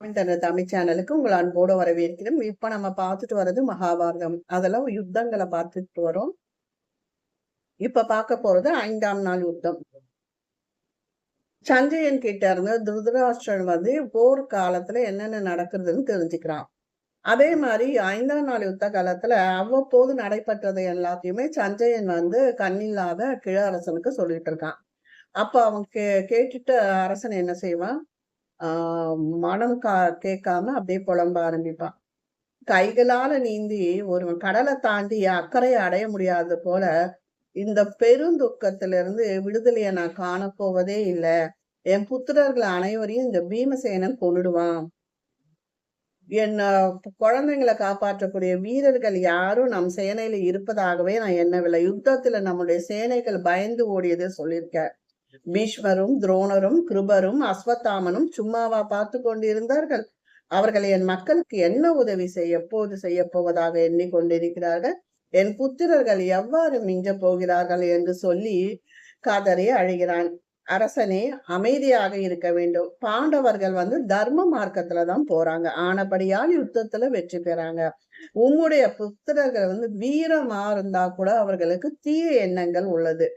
தனது தமிழ் சேனலுக்கு உங்கள் அன்போடு வரவேற்கிறோம் இப்ப நம்ம பார்த்துட்டு வர்றது மகாபாரதம். அதெல்லாம் யுத்தங்களை பார்த்துட்டு வரோம். இப்ப பார்க்க போறது ஐந்தாம் நாள் யுத்தம். சஞ்சயன் கிட்ட இருந்து திருதராஷ்டிரன் வந்து போர் காலத்துல என்னென்ன நடக்குறதுன்னு தெரிஞ்சுக்கிறான். அதே மாதிரி ஐந்தாம் நாள் யுத்த காலத்துல அவ்வப்போது நடைபெற்றது எல்லாத்தையுமே சஞ்சயன் வந்து கண்ணில்லாத கிழ அரசனுக்கு சொல்லிட்டு இருக்கான். அப்ப அவன் கே கேட்டுட்டு அரசன் என்ன செய்வான்? மனம் கா கேட்காம அப்படியே புலம்ப ஆரம்பிப்பான். கைகளால நீந்தி ஒருவன் கடலை தாண்டி அக்கறையை அடைய முடியாது போல இந்த பெருந்துக்கத்திலிருந்து விடுதலையை நான் காணப்போவதே இல்லை. என் புத்திரர்கள் அனைவரையும் இந்த பீமசேனன் கொண்டுடுவான் என் குழந்தைங்களை காப்பாற்றக்கூடிய வீரர்கள் யாரும் நம் சேனையில இருப்பதாகவே நான் எண்ணவில்லை. யுத்தத்துல நம்முடைய சேனைகள் பயந்து ஓடியதை சொல்லியிருக்கேன் பீஷ்மரும் துரோணரும் கிருபரும் அஸ்வத்தாமனும் சும்மாவா பார்த்து கொண்டிருந்தார்கள். அவர்கள் என் மக்களுக்கு என்ன உதவி செய்ய எப்போது செய்ய போவதாக எண்ணிக்கொண்டிருக்கிறார்கள் என் புத்திரர்கள் எவ்வாறு மிஞ்ச போகிறார்கள்? என்று சொல்லி காதறி அழுகிறான். அரசனே அமைதியாக இருக்க வேண்டும். பாண்டவர்கள் வந்து தர்ம மார்க்கத்துலதான் போறாங்க. ஆனபடியால் யுத்தத்துல வெற்றி பெறாங்க. உம்முடைய புத்திரர்கள் வந்து வீரமா இருந்தா கூட அவர்களுக்கு தீய எண்ணங்கள் உள்ளது.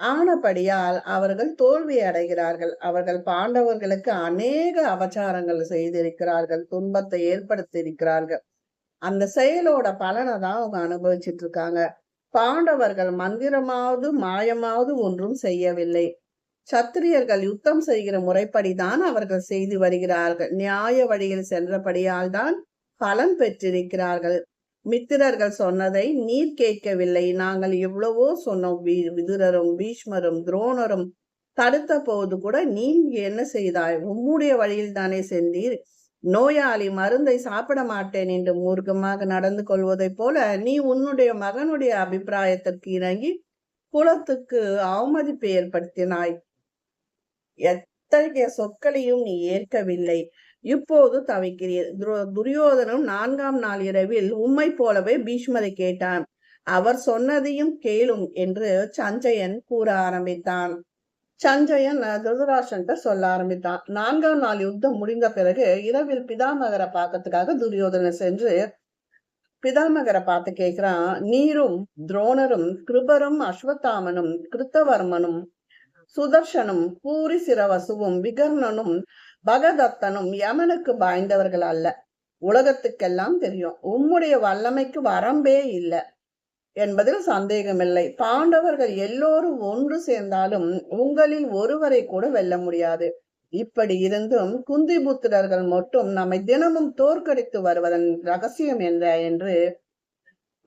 ஆனபடியால் அவர்கள் தோல்வி அடைகிறார்கள். அவர்கள் பாண்டவர்களுக்கு அநேக அபச்சாரங்கள் செய்திருக்கிறார்கள் துன்பத்தை ஏற்படுத்தி இருக்கிறார்கள் அந்த செயலோட பலனை தான் அவங்க அனுபவிச்சுட்டு இருக்காங்க. பாண்டவர்கள் மந்திரமாவது மாயமாவது ஒன்றும் செய்யவில்லை. சத்திரியர்கள் யுத்தம் செய்கிற முறைப்படிதான் அவர்கள் செய்து வருகிறார்கள். நியாய வழியில் சென்றபடியால் தான் பலன் பெற்றிருக்கிறார்கள். மித்திரர்கள் சொன்னதை நீர் கேட்கவில்லை. நாங்கள் எவ்வளவோ சொன்னோம் விதுரரும் பீஷ்மரும் துரோணரும் தடுத்த போது கூட நீ என்ன செய்தாய்? உம்முடைய வழியில் தானே சென்றீர். நோயாளி மருந்தை சாப்பிட மாட்டேன் என்று மூர்க்கமாக நடந்து கொள்வதைப் போல நீ உன்னுடைய மகனுடைய அபிப்பிராயத்திற்கு இறங்கி குலத்துக்கு அவமதிப்பு ஏற்படுத்தினாய். எத்தகைய சொற்களையும் நீ ஏற்கவில்லை. இப்போது தவிக்கிறீர். துரியோதனும் நான்காம் நாள் இரவில் உம்மை போலவே பீஷ்மரை கேட்டான். அவர் சொன்னதையும் கேளும் என்று சஞ்சயன் கூற ஆரம்பித்தான். சஞ்சயன் திருதராஷன் சொல்ல ஆரம்பித்தான். நான்காம் நாள் யுத்தம் முடிந்த பிறகு இரவில் பிதாமகரை பார்க்கறதுக்காக துரியோதனை சென்று பிதாமகரை பார்த்து கேக்குறான் நீரும் துரோணரும் கிருபரும் அஸ்வத்தாமனும் கிருத்தவர்மனும் சுதர்ஷனும் பூரி சிரவசுவும் விகர்ணனும் பகதத்தனும் யமனுக்கு பாய்ந்தவர்கள் அல்ல. உலகத்துக்கெல்லாம் தெரியும். உம்முடைய வல்லமைக்கு வரம்பே இல்லை என்பதில் சந்தேகமில்லை. பாண்டவர்கள் எல்லோரும் ஒன்று சேர்ந்தாலும் உங்களில் ஒருவரை கூட வெல்ல முடியாது. இப்படி இருந்தும் குந்தி புத்திரர்கள் மட்டும் நம்மை தினமும் தோற்கடித்து வருவதன் ரகசியம் என்ன என்று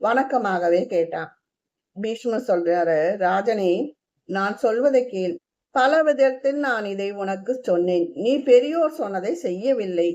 வணக்கமாகவே கேட்டான். பீஷ்மர் சொல்றாரு ராஜனே நான் சொல்வதை கேள். பல விதத்தில் நான் இதை உனக்கு சொன்னேன். நீ பெரியோர் சொன்னதை செய்யவில்லை.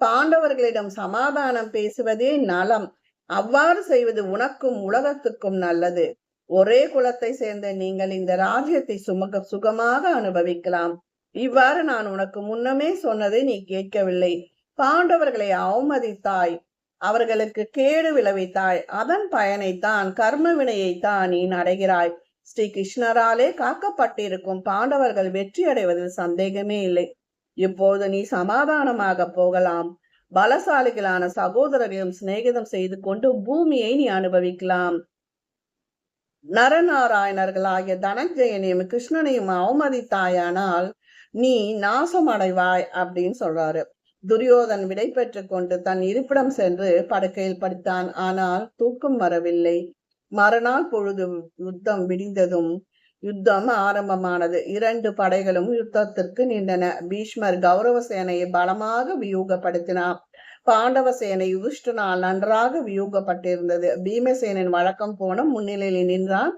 பாண்டவர்களிடம் சமாதானம் பேசுவதே நலம். அவ்வாறு செய்வது உனக்கும் உலகத்துக்கும் நல்லது. ஒரே குலத்தை சேர்ந்த நீங்கள் இந்த ராஜ்யத்தை சுமக சுகமாக அனுபவிக்கலாம். இவ்வாறு நான் உனக்கு முன்னமே சொன்னதை நீ கேட்கவில்லை. பாண்டவர்களை அவமதித்தாய். அவர்களுக்கு கேடு விளைவித்தாய். அதன் பயனைத்தான் கர்ம வினையைத்தான் நீ அடைகிறாய் ஸ்ரீ கிருஷ்ணராலே காக்கப்பட்டிருக்கும் பாண்டவர்கள் வெற்றி அடைவதில் சந்தேகமே இல்லை. இப்போது நீ சமாதானமாக போகலாம். பலசாலிகளான சகோதரரையும் சிநேகிதம் செய்து கொண்டு பூமியை நீ அனுபவிக்கலாம். நரநாராயணர்களாகிய தனஞ்சயனையும் கிருஷ்ணனையும் அவமதித்தாயானால் நீ நாசம் அடைவாய் அப்படின்னு சொல்றாரு. துரியோதன் விடை பெற்று கொண்டு தன் இருப்பிடம் சென்று படுக்கையில் படித்தான். ஆனால் தூக்கம் வரவில்லை. மறுநாள் பொழுது யுத்தம் விடிந்ததும் யுத்தம் ஆரம்பமானது. இரண்டு படைகளும் யுத்தத்திற்கு நின்றன. பீஷ்மர் கௌரவ சேனையை பலமாக வியூகப்படுத்தினார். பாண்டவ சேனை யுதிஷ்டனால் நன்றாக வியூகப்பட்டிருந்தது. பீமசேனின் வழக்கம் போன முன்னிலையில் நின்றான்.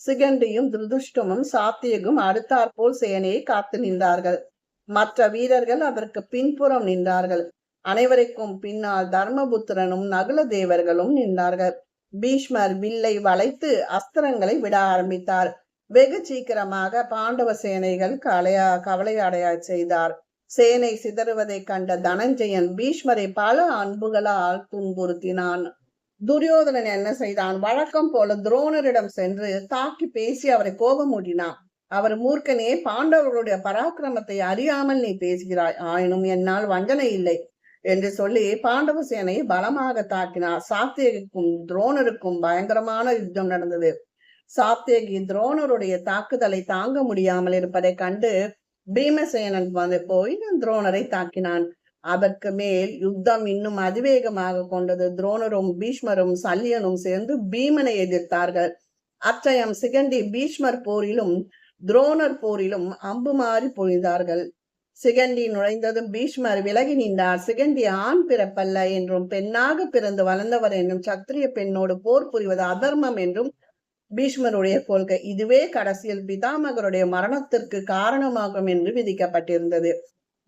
சிகண்டியும் திருதுஷ்டமும் சாத்தியகும் அடுத்தாற்போல் சேனையை காத்து நின்றார்கள். மற்ற வீரர்கள் அதற்கு பின்புறம் நின்றார்கள். அனைவருக்கும் பின்னால் தர்மபுத்திரனும் நகுல தேவர்களும் நின்றார்கள். பீஷ்மர் வில்லை வளைத்து அஸ்திரங்களை விட ஆரம்பித்தார். வெகு சீக்கிரமாக பாண்டவ சேனைகள் கலையா கவலையடைய செய்தார். சேனை சிதறுவதைக் கண்ட தனஞ்சயன் பீஷ்மரை பல அன்புகளால் துன்புறுத்தினான். துரியோதனன் என்ன செய்தான்? வழக்கம் போல துரோணரிடம் சென்று தாக்கி பேசி அவரை கோபமூட்டினான் அவர் மூர்க்கனே பாண்டவர்களுடைய பராக்கிரமத்தை அறியாமல் நீ பேசுகிறாய். ஆயினும் என்னால் வஞ்சனை இல்லை. என்று சொல்லி பாண்டவ சேனையை பலமாக தாக்கினார். சாத்தியகிக்கும் துரோணருக்கும் பயங்கரமான யுத்தம் நடந்தது. சாத்தியகி துரோணருடைய தாக்குதலை தாங்க முடியாமல் இருப்பதை கண்டு பீமசேனன் வந்து போய் துரோணரை தாக்கினான். அதற்கு மேல் யுத்தம் இன்னும் அதிவேகமாக கொண்டது. துரோணரும் பீஷ்மரும் சல்லியனும் சேர்ந்து பீமனை எதிர்த்தார்கள். அச்சயம் சிகண்டி பீஷ்மர் போரிலும் துரோணர் போரிலும் அம்பு மாறி பொழிந்தார்கள். சிகண்டி நுழைந்ததும் பீஷ்மர் விலகி நின்றார். சிகண்டி ஆண் பிறப்பல்ல என்றும் பெண்ணாக பிறந்து வளர்ந்தவர் என்றும் சத்திரிய பெண்ணோடு போர் புரிவது அதர்மம் என்றும் பீஷ்மருடைய கொள்கை. இதுவே கடைசியில் பிதாமகருடைய மரணத்திற்கு காரணமாகும் என்று விதிக்கப்பட்டிருந்தது.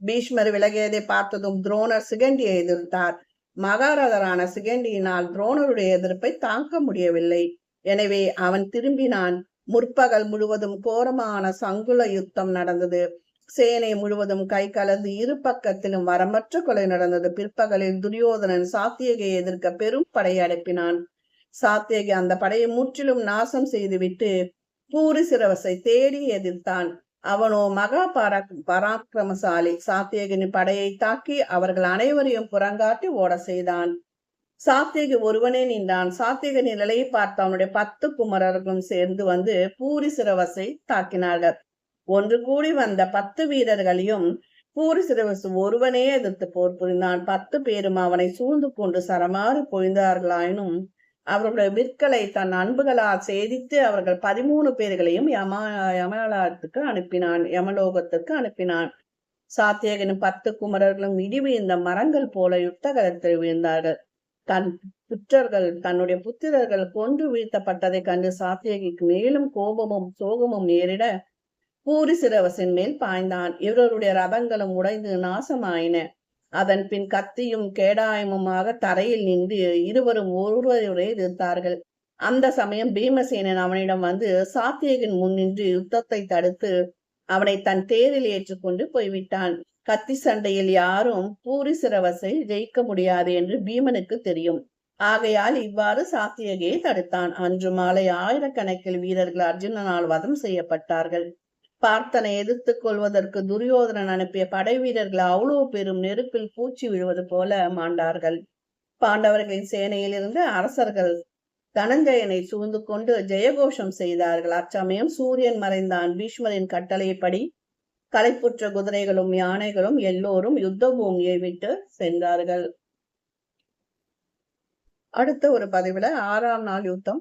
பீஷ்மர் விலகியதை பார்த்ததும் துரோணர் சிகண்டியை எதிர்த்தார். மகாரதரான சிகண்டியினால் துரோணருடைய எதிர்ப்பை தாங்க முடியவில்லை. எனவே அவன் திரும்பினான். முற்பகல் முழுவதும் கோரமான சங்குல யுத்தம் நடந்தது. சேனை முழுவதும் கை கலந்து இரு பக்கத்திலும் வரமற்ற கொலை நடந்தது. பிற்பகலில் துரியோதனன் சாத்தியகை எதிர்க்க பெரும் படை அனுப்பினான். சாத்தியகி அந்த படையை முற்றிலும் நாசம் செய்துவிட்டு பூரி சிரவசை தேடி எதிர்த்தான். அவனோ மகா பரா பராக்கிரமசாலி. சாத்தியகனின் படையை தாக்கி அவர்கள் அனைவரையும் புறங்காட்டி ஓட செய்தான். சாத்தியகி ஒருவனே நின்றான். சாத்தியகனின் நிலையை பார்த்து அவனுடைய பத்து குமரர்களும் சேர்ந்து வந்து பூரி சிரவசை தாக்கினார்கள். ஒன்று கூடி வந்த பத்து வீரர்களையும் பூரிசிரவசு ஒருவனே எதிர்த்து போர் புரிந்தான். பத்து பேரும் அவனை சூழ்ந்து கொண்டு சரமாறு பொழிந்தார்களாயினும் அவர்களுடைய விற்களை தன் அன்புகளால் சேதித்து அவர்கள் பதிமூணு பேர்களையும் யமா யமலாத்துக்கு அனுப்பினான் யமலோகத்துக்கு அனுப்பினான். சாத்தியகனும் பத்து குமரர்களும் இடி இந்த மரங்கள் போல யுத்தகலத்தில் விழுந்தார்கள். தன் புற்றர்கள் தன்னுடைய புத்திரர்கள் கொன்று வீழ்த்தப்பட்டதை கண்டு சாத்தியகிக்கு மேலும் கோபமும் சோகமும் நேரிட பூரி சிரவசின் மேல் பாய்ந்தான். இவர்களுடைய ரதங்களும் உடைந்து நாசமாயின. அதன் பின் கத்தியும் கேடாயமுமாக தரையில் நின்று இருவரும் ஒருவரை எதிர்த்தார்கள். அந்த சமயம் பீமசேனன் அவனிடம் வந்து சாத்தியகன் முன்னின்று யுத்தத்தை தடுத்து அவனை தன் தேரில் ஏற்றுக்கொண்டு போய்விட்டான். கத்தி சண்டையில் யாரும் பூரி சிரவசை ஜெயிக்க முடியாது என்று பீமனுக்கு தெரியும். ஆகையால் இவ்வாறு சாத்தியகையை தடுத்தான். அன்று மாலை ஆயிரக்கணக்கில் வீரர்கள் அர்ஜுனனால் வதம் செய்யப்பட்டார்கள். பார்த்தனை எதிர்த்து கொள்வதற்கு துரியோதனன் அனுப்பிய படை வீரர்கள் அவ்வளவு பெரும் நெருப்பில் பூச்சி விழுவது போல மாண்டார்கள். பாண்டவர்களின் சேனையில் இருந்து அரசர்கள் தனஞ்சயனை சூழ்ந்து கொண்டு ஜெயகோஷம் செய்தார்கள். அச்சமயம் சூரியன் மறைந்தான். பீஷ்மரின் கட்டளைப்படி களைப்புற்ற குதிரைகளும் யானைகளும் எல்லோரும் யுத்த பூமியை விட்டு சென்றார்கள். அடுத்த ஒரு பதிவுல ஆறாம் நாள் யுத்தம்.